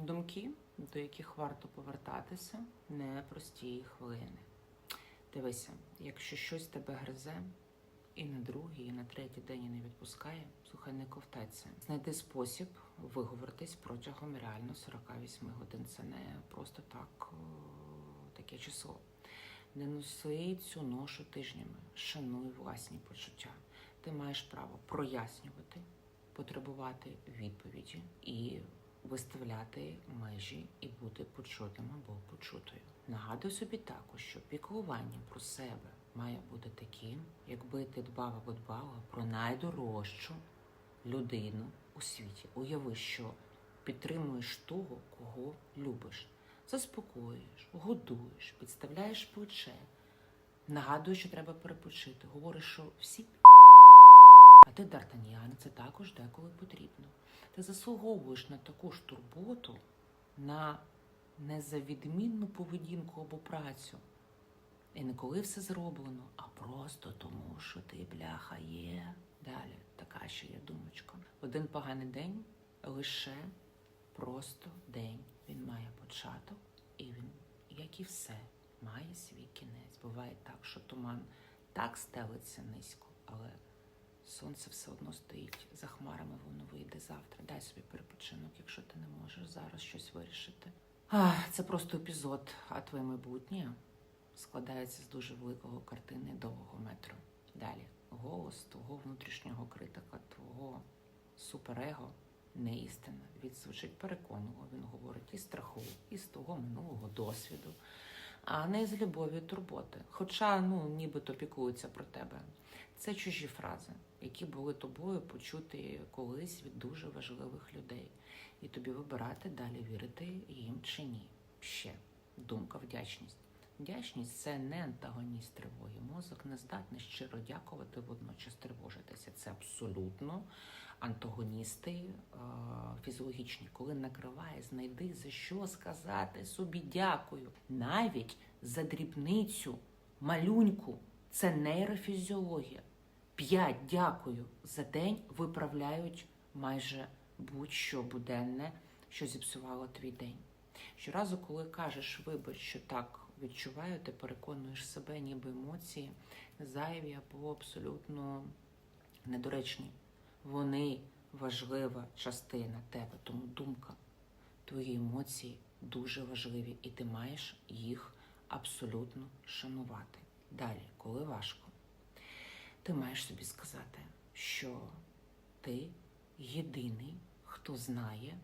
думки, до яких варто повертатися, непрості хвилини. Дивися, якщо щось тебе гризе, і на другий, і на третій день і не відпускає, слухай, не ковтайся. Знайди спосіб виговоритись протягом реально 48 годин. Це не просто так таке число. Не носи цю ношу тижнями, шануй власні почуття. Ти маєш право прояснювати, потребувати відповіді і виставляти межі і бути почутим або почутою. Нагадуй собі також, що піклування про себе має бути таким, якби ти дбав або дбала про найдорожчу людину у світі. Уяви, що підтримуєш того, кого любиш, заспокоюєш, годуєш, підставляєш плече, нагадуєш, що треба перепочити, говориш, що всі а ти, Д'Артаньян, це також деколи потрібно. Ти заслуговуєш на таку ж турботу, на незавідмінну поведінку або працю. І не коли все зроблено, а просто тому, що ти бляха є. Далі така ще є думочка. Один поганий день лише просто день. Він має початок, і він, як і все, має свій кінець. Буває так, що туман так стелиться низько, сонце все одно стоїть за хмарами, воно вийде завтра. Дай собі перепочинок, якщо ти не можеш зараз щось вирішити. Ах, це просто епізод, а твоє майбутнє складається з дуже великого картини довгого метру. Далі голос твого внутрішнього критика, твого суперего не істина. Він звучить переконливо, він говорить із страху, із того минулого досвіду, а не з любові турботи. Хоча, ну, нібито піклуються про тебе. Це чужі фрази, які були тобою почути колись від дуже важливих людей. І тобі вибирати далі вірити їм чи ні. Ще думка вдячність. Вдячність це не антагоніст тривоги. Мозок не здатний щиро дякувати, водночас тривожитися. Це абсолютно антагоністи е, фізіологічні. Коли накриває, знайди за що сказати собі дякую. Навіть за дрібницю, малюньку. Це нейрофізіологія. П'ять дякую за день виправляють майже будь-що буденне, що зіпсувало твій день. Щоразу, коли кажеш, вибач, що так відчуваю, ти переконуєш себе, ніби емоції зайві або абсолютно недоречні. Вони важлива частина тебе, тому думка, твої емоції дуже важливі, і ти маєш їх абсолютно шанувати. Далі, коли важко, ти маєш собі сказати, що ти єдиний, хто знає,